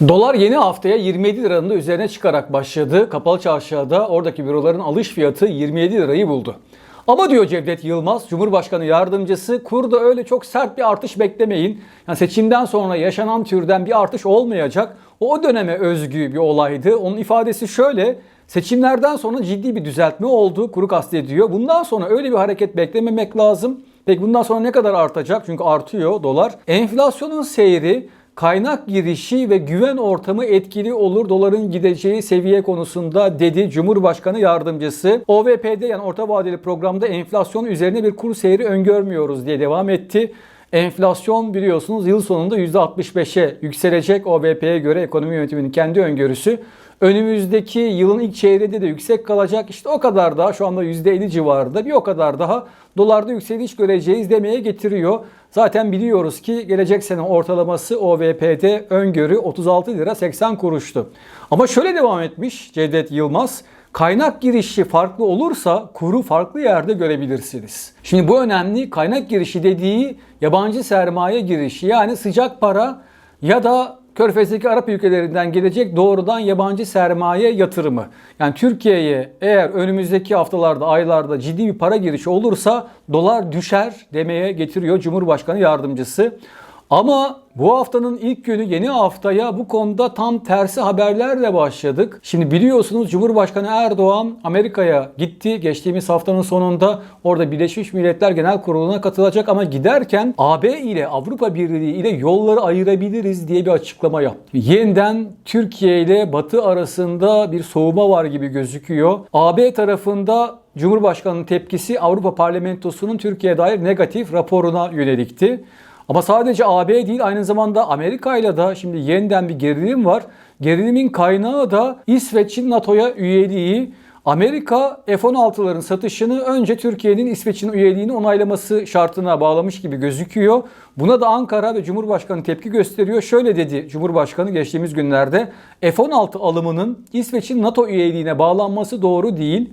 Dolar yeni haftaya 27 liranın da üzerine çıkarak başladı. Kapalı çarşıda oradaki büroların alış fiyatı 27 lirayı buldu. Ama diyor Cevdet Yılmaz, Cumhurbaşkanı yardımcısı, kurda öyle çok sert bir artış beklemeyin. Yani seçimden sonra yaşanan türden bir artış olmayacak. O, o döneme özgü bir olaydı. Onun ifadesi şöyle, seçimlerden sonra ciddi bir düzeltme oldu, kuru kastediyor. Bundan sonra öyle bir hareket beklememek lazım. Peki bundan sonra ne kadar artacak? Çünkü artıyor dolar. Enflasyonun seyri kaynak girişi ve güven ortamı etkili olur doların gideceği seviye konusunda dedi Cumhurbaşkanı yardımcısı. OVP'de yani orta vadeli programda enflasyon üzerine bir kur seyri öngörmüyoruz diye devam etti. Enflasyon biliyorsunuz yıl sonunda %65'e yükselecek OVP'ye göre ekonomi yönetiminin kendi öngörüsü. Önümüzdeki yılın ilk çeyreğinde de yüksek kalacak. İşte o kadar daha şu anda %50 civarında bir o kadar daha dolarda yükseliş göreceğiz demeye getiriyor. Zaten biliyoruz ki gelecek sene ortalaması OVP'de öngörü 36 lira 80 kuruştu. Ama şöyle devam etmiş Cevdet Yılmaz. Kaynak girişi farklı olursa kuru farklı yerde görebilirsiniz. Şimdi bu önemli. Kaynak girişi dediği yabancı sermaye girişi yani sıcak para ya da Körfez'deki Arap ülkelerinden gelecek doğrudan yabancı sermaye yatırımı. Yani Türkiye'ye eğer önümüzdeki haftalarda, aylarda ciddi bir para girişi olursa dolar düşer demeye getiriyor Cumhurbaşkanı yardımcısı. Ama bu haftanın ilk günü yeni haftaya bu konuda tam tersi haberlerle başladık. Şimdi biliyorsunuz Cumhurbaşkanı Erdoğan Amerika'ya gitti. Geçtiğimiz haftanın sonunda orada Birleşmiş Milletler Genel Kurulu'na katılacak ama giderken AB ile Avrupa Birliği ile yolları ayırabiliriz diye bir açıklama yaptı. Yeniden Türkiye ile Batı arasında bir soğuma var gibi gözüküyor. AB tarafında Cumhurbaşkanı'nın tepkisi Avrupa Parlamentosu'nun Türkiye'ye dair negatif raporuna yönelikti. Ama sadece AB değil aynı zamanda Amerika ile de şimdi yeniden bir gerilim var. Gerilimin kaynağı da İsveç'in NATO'ya üyeliği. Amerika F-16'ların satışını önce Türkiye'nin İsveç'in üyeliğini onaylaması şartına bağlamış gibi gözüküyor. Buna da Ankara ve Cumhurbaşkanı tepki gösteriyor. Şöyle dedi Cumhurbaşkanı geçtiğimiz günlerde F-16 alımının İsveç'in NATO üyeliğine bağlanması doğru değil.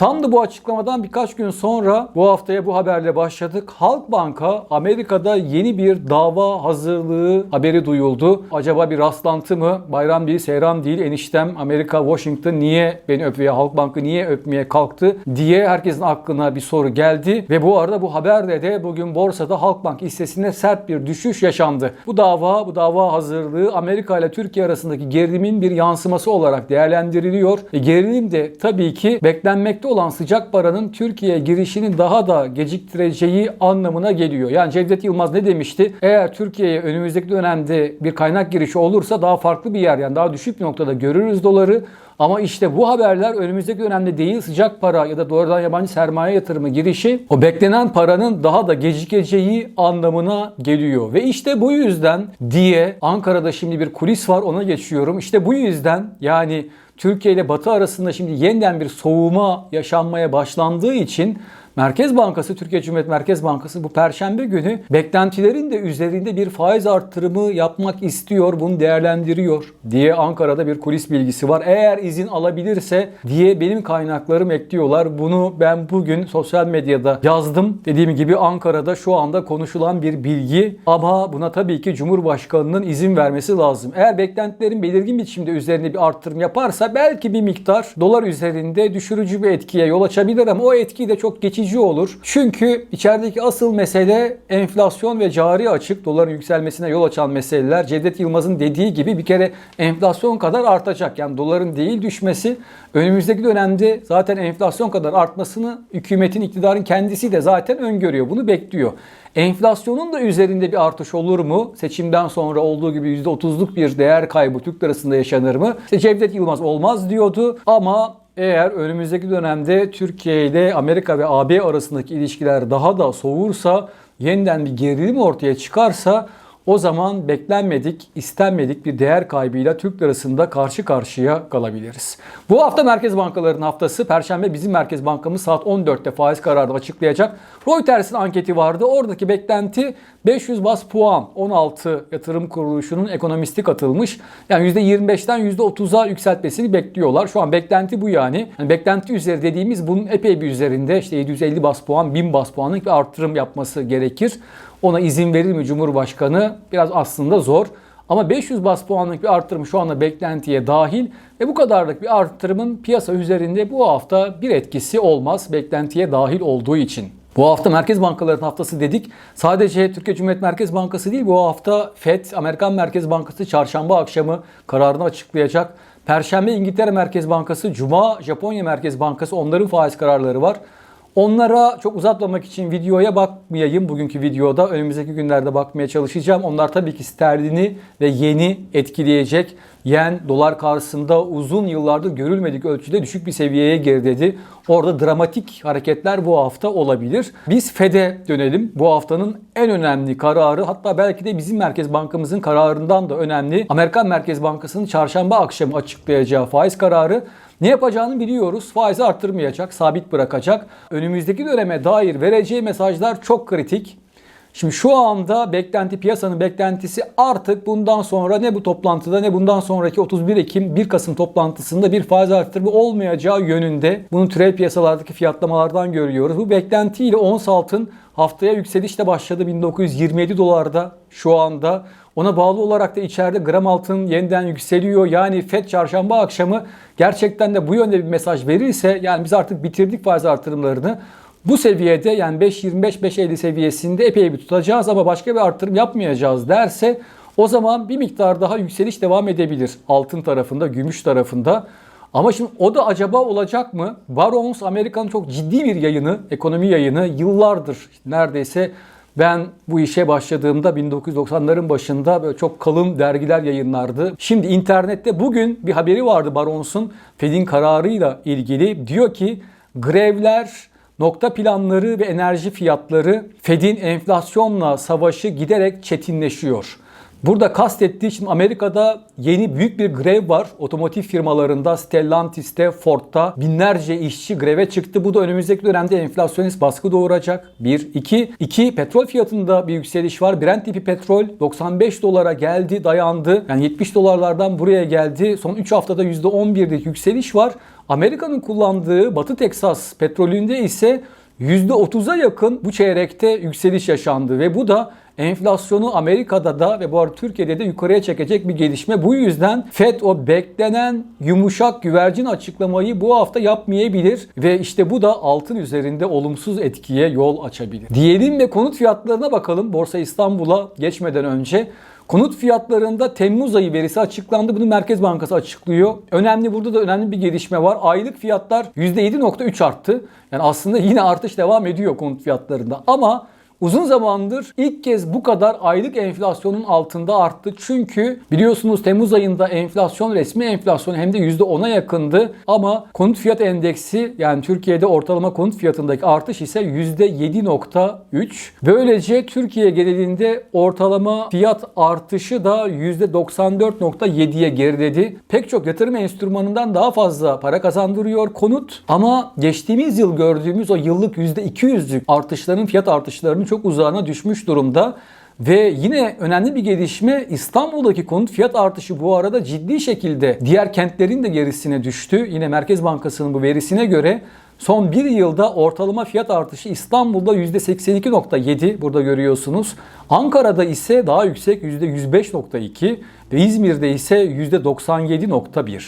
Tam da bu açıklamadan birkaç gün sonra bu haftaya bu haberle başladık. Halkbanka Amerika'da yeni bir dava hazırlığı haberi duyuldu. Acaba bir rastlantı mı? Bayram değil, seyran değil. Eniştem Amerika, Washington niye beni öpmeye, Halkbank'ı niye öpmeye kalktı diye herkesin aklına bir soru geldi. Ve bu arada bu haberle de bugün borsada Halkbank hissesinde sert bir düşüş yaşandı. Bu dava, bu dava hazırlığı Amerika ile Türkiye arasındaki gerilimin bir yansıması olarak değerlendiriliyor. E gerilim de tabii ki beklenmekte olan sıcak paranın Türkiye'ye girişini daha da geciktireceği anlamına geliyor. Yani Cevdet Yılmaz ne demişti? Eğer Türkiye'ye önümüzdeki dönemde bir kaynak girişi olursa daha farklı bir yer yani daha düşük bir noktada görürüz doları. Ama işte bu haberler önümüzdeki dönemde değil sıcak para ya da doğrudan yabancı sermaye yatırımı girişi o beklenen paranın daha da gecikeceği anlamına geliyor. Ve işte bu yüzden diye Ankara'da şimdi bir kulis var ona geçiyorum. İşte bu yüzden yani Türkiye ile Batı arasında şimdi yeniden bir soğuma yaşanmaya başlandığı için Merkez Bankası, Türkiye Cumhuriyet Merkez Bankası bu perşembe günü beklentilerin de üzerinde bir faiz arttırımı yapmak istiyor, bunu değerlendiriyor diye Ankara'da bir kulis bilgisi var. Eğer izin alabilirse diye benim kaynaklarım ekliyorlar. Bunu ben bugün sosyal medyada yazdım. Dediğim gibi Ankara'da şu anda konuşulan bir bilgi ama buna tabii ki Cumhurbaşkanı'nın izin vermesi lazım. Eğer beklentilerin belirgin biçimde üzerine bir arttırım yaparsa belki bir miktar dolar üzerinde düşürücü bir etkiye yol açabilir ama o etki de çok geçici olur. Çünkü içerideki asıl mesele enflasyon ve cari açık doların yükselmesine yol açan meseleler. Cevdet Yılmaz'ın dediği gibi bir kere enflasyon kadar artacak. Yani doların değil düşmesi önümüzdeki dönemde zaten enflasyon kadar artmasını hükümetin iktidarın kendisi de zaten öngörüyor. Bunu bekliyor. Enflasyonun da üzerinde bir artış olur mu? Seçimden sonra olduğu gibi %30'luk bir değer kaybı Türk lirasında yaşanır mı? İşte Cevdet Yılmaz olmaz diyordu ama eğer önümüzdeki dönemde Türkiye ile Amerika ve AB arasındaki ilişkiler daha da soğursa, yeniden bir gerilim ortaya çıkarsa o zaman beklenmedik, istenmedik bir değer kaybıyla Türk lirasında karşı karşıya kalabiliriz. Bu hafta merkez bankalarının haftası. Perşembe bizim merkez bankamız saat 14'te faiz kararını açıklayacak. Reuters'in anketi vardı. Oradaki beklenti 500 bas puan. 16 yatırım kuruluşunun ekonomisti katılmış. Yani %25'ten %30'a yükseltmesini bekliyorlar. Şu an beklenti bu yani. yani beklenti üzeri dediğimiz bunun epey bir üzerinde. İşte 750 bas puan, 1000 bas puanlık bir artırım yapması gerekir. Ona izin verir mi Cumhurbaşkanı? Biraz aslında zor. Ama 500 bas puanlık bir arttırım şu anda beklentiye dahil ve bu kadarlık bir arttırımın piyasa üzerinde bu hafta bir etkisi olmaz beklentiye dahil olduğu için. Bu hafta Merkez Bankalarının haftası dedik. Sadece Türkiye Cumhuriyet Merkez Bankası değil bu hafta FED, Amerikan Merkez Bankası çarşamba akşamı kararını açıklayacak. Perşembe İngiltere Merkez Bankası, Cuma Japonya Merkez Bankası onların faiz kararları var. Onlara çok uzatmamak için videoya bakmayayım bugünkü videoda. Önümüzdeki günlerde bakmaya çalışacağım. Onlar tabii ki sterlini ve yeni etkileyecek. Yen dolar karşısında uzun yıllardır görülmedik ölçüde düşük bir seviyeye geriledi. Orada dramatik hareketler bu hafta olabilir. Biz FED'e dönelim. Bu haftanın en önemli kararı hatta belki de bizim Merkez Bankamızın kararından da önemli. Amerikan Merkez Bankası'nın çarşamba akşamı açıklayacağı faiz kararı. Ne yapacağını biliyoruz. Faizi arttırmayacak, sabit bırakacak. Önümüzdeki döneme dair vereceği mesajlar çok kritik. Şimdi şu anda beklenti piyasanın beklentisi artık bundan sonra ne bu toplantıda ne bundan sonraki 31 Ekim 1 Kasım toplantısında bir faiz arttırma olmayacağı yönünde. Bunu türev piyasalardaki fiyatlamalardan görüyoruz. Bu beklentiyle ons altın haftaya yükselişle başladı 1927 dolarda şu anda. Ona bağlı olarak da içeride gram altın yeniden yükseliyor. Yani FED çarşamba akşamı gerçekten de bu yönde bir mesaj verirse yani biz artık bitirdik faiz artırımlarını. Bu seviyede yani 5.25-5.50 seviyesinde epey bir tutacağız ama başka bir artırım yapmayacağız derse o zaman bir miktar daha yükseliş devam edebilir altın tarafında, gümüş tarafında. Ama şimdi o da acaba olacak mı? Barons Amerika'nın çok ciddi bir yayını, ekonomi yayını yıllardır neredeyse ben bu işe başladığımda 1990'ların başında böyle çok kalın dergiler yayınlardı. Şimdi internette bugün bir haberi vardı Barons'un Fed'in kararıyla ilgili. Diyor ki grevler, nokta planları ve enerji fiyatları Fed'in enflasyonla savaşı giderek çetinleşiyor. Burada kastettiği için Amerika'da yeni büyük bir grev var. Otomotiv firmalarında, Stellantis'te, Ford'ta binlerce işçi greve çıktı. Bu da önümüzdeki dönemde enflasyonist baskı doğuracak. Bir. iki, iki petrol fiyatında bir yükseliş var. Brent tipi petrol 95 dolara geldi, dayandı. Yani 70 dolarlardan buraya geldi. Son 3 haftada %11'lik yükseliş var. Amerika'nın kullandığı Batı Teksas petrolünde ise %30'a yakın bu çeyrekte yükseliş yaşandı ve bu da enflasyonu Amerika'da da ve bu arada Türkiye'de de yukarıya çekecek bir gelişme. Bu yüzden FED o beklenen yumuşak güvercin açıklamayı bu hafta yapmayabilir ve işte bu da altın üzerinde olumsuz etkiye yol açabilir. Diyelim ve konut fiyatlarına bakalım Borsa İstanbul'a geçmeden önce. Konut fiyatlarında Temmuz ayı verisi açıklandı. Bunu Merkez Bankası açıklıyor. Önemli burada da önemli bir gelişme var. Aylık fiyatlar %7.3 arttı. Yani aslında yine artış devam ediyor konut fiyatlarında. Ama Uzun zamandır ilk kez bu kadar aylık enflasyonun altında arttı. Çünkü biliyorsunuz Temmuz ayında enflasyon resmi enflasyon hem de %10'a yakındı. Ama konut fiyat endeksi yani Türkiye'de ortalama konut fiyatındaki artış ise %7.3. Böylece Türkiye genelinde ortalama fiyat artışı da %94.7'ye geriledi. Pek çok yatırım enstrümanından daha fazla para kazandırıyor konut. Ama geçtiğimiz yıl gördüğümüz o yıllık %200'lük artışların fiyat artışlarının çok uzağına düşmüş durumda. Ve yine önemli bir gelişme İstanbul'daki konut fiyat artışı bu arada ciddi şekilde diğer kentlerin de gerisine düştü. Yine Merkez Bankası'nın bu verisine göre son bir yılda ortalama fiyat artışı İstanbul'da %82.7 burada görüyorsunuz. Ankara'da ise daha yüksek %105.2 ve İzmir'de ise %97.1.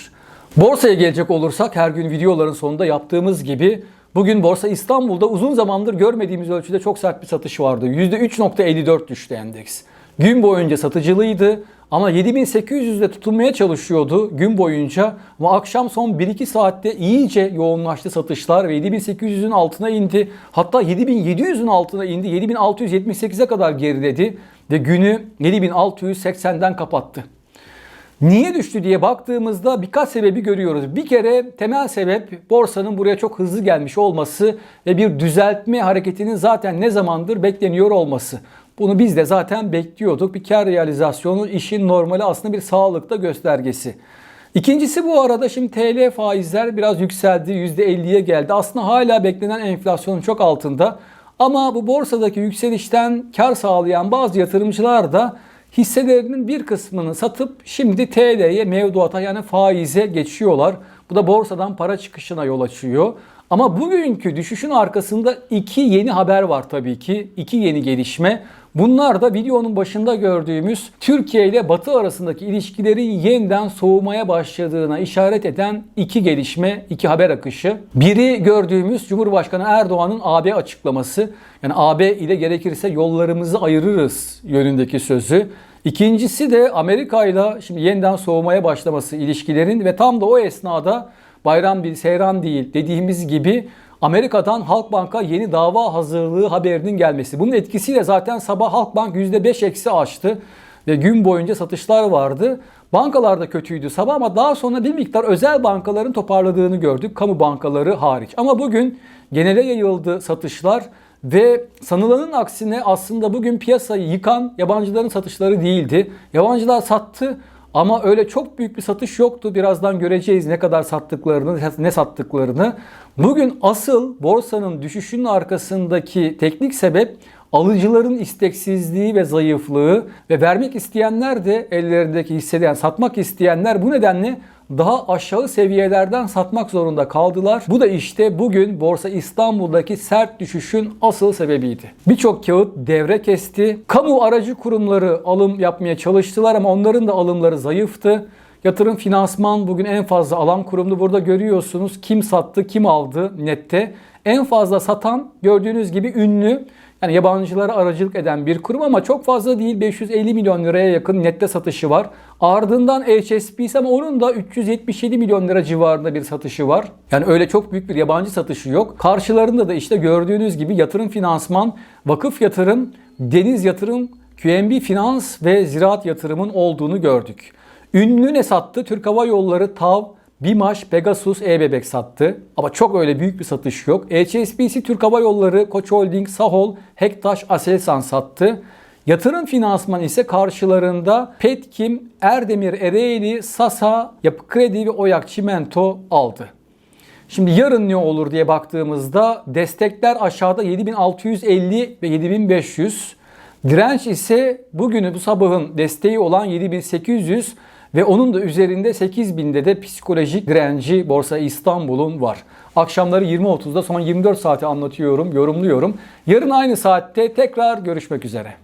Borsaya gelecek olursak her gün videoların sonunda yaptığımız gibi Bugün Borsa İstanbul'da uzun zamandır görmediğimiz ölçüde çok sert bir satış vardı. %3.54 düştü endeks. Gün boyunca satıcılıydı ama 7800'de tutunmaya çalışıyordu gün boyunca. Ama akşam son 1-2 saatte iyice yoğunlaştı satışlar ve 7800'ün altına indi. Hatta 7700'ün altına indi. 7678'e kadar geriledi ve günü 7680'den kapattı. Niye düştü diye baktığımızda birkaç sebebi görüyoruz. Bir kere temel sebep borsanın buraya çok hızlı gelmiş olması ve bir düzeltme hareketinin zaten ne zamandır bekleniyor olması. Bunu biz de zaten bekliyorduk. Bir kar realizasyonu işin normali aslında bir sağlıkta göstergesi. İkincisi bu arada şimdi TL faizler biraz yükseldi. %50'ye geldi. Aslında hala beklenen enflasyonun çok altında. Ama bu borsadaki yükselişten kar sağlayan bazı yatırımcılar da hisselerinin bir kısmını satıp şimdi TL'ye mevduata yani faize geçiyorlar. Bu da borsadan para çıkışına yol açıyor. Ama bugünkü düşüşün arkasında iki yeni haber var tabii ki. İki yeni gelişme. Bunlar da videonun başında gördüğümüz Türkiye ile Batı arasındaki ilişkilerin yeniden soğumaya başladığına işaret eden iki gelişme, iki haber akışı. Biri gördüğümüz Cumhurbaşkanı Erdoğan'ın AB açıklaması. Yani AB ile gerekirse yollarımızı ayırırız yönündeki sözü. İkincisi de Amerika ile şimdi yeniden soğumaya başlaması ilişkilerin ve tam da o esnada bayram değil, seyran değil dediğimiz gibi Amerika'dan Halkbank'a yeni dava hazırlığı haberinin gelmesi. Bunun etkisiyle zaten sabah Halkbank %5 eksi açtı ve gün boyunca satışlar vardı. Bankalar da kötüydü sabah ama daha sonra bir miktar özel bankaların toparladığını gördük. Kamu bankaları hariç. Ama bugün genele yayıldı satışlar ve sanılanın aksine aslında bugün piyasayı yıkan yabancıların satışları değildi. Yabancılar sattı ama öyle çok büyük bir satış yoktu. Birazdan göreceğiz ne kadar sattıklarını, ne sattıklarını. Bugün asıl borsanın düşüşünün arkasındaki teknik sebep alıcıların isteksizliği ve zayıflığı ve vermek isteyenler de ellerindeki hisseden satmak isteyenler bu nedenle daha aşağı seviyelerden satmak zorunda kaldılar. Bu da işte bugün Borsa İstanbul'daki sert düşüşün asıl sebebiydi. Birçok kağıt devre kesti. Kamu aracı kurumları alım yapmaya çalıştılar ama onların da alımları zayıftı. Yatırım finansman bugün en fazla alan kurumdu. Burada görüyorsunuz kim sattı, kim aldı nette. En fazla satan gördüğünüz gibi ünlü yani yabancılara aracılık eden bir kurum ama çok fazla değil 550 milyon liraya yakın nette satışı var. Ardından HSBC ama onun da 377 milyon lira civarında bir satışı var. Yani öyle çok büyük bir yabancı satışı yok. Karşılarında da işte gördüğünüz gibi yatırım finansman, vakıf yatırım, deniz yatırım, QNB Finans ve ziraat yatırımın olduğunu gördük. Ünlü ne sattı? Türk Hava Yolları, TAV, Bimaş, Pegasus, E-Bebek sattı. Ama çok öyle büyük bir satış yok. HSBC, Türk Hava Yolları, Koç Holding, Sahol, Hektaş, Aselsan sattı. Yatırım finansman ise karşılarında Petkim, Erdemir Ereğli, Sasa, Yapı Kredi ve Oyak Çimento aldı. Şimdi yarın ne olur diye baktığımızda destekler aşağıda 7650 ve 7500. Direnç ise bugünü bu sabahın desteği olan 7800 ve onun da üzerinde 8000'de de psikolojik direnci Borsa İstanbul'un var. Akşamları 20.30'da son 24 saati anlatıyorum, yorumluyorum. Yarın aynı saatte tekrar görüşmek üzere.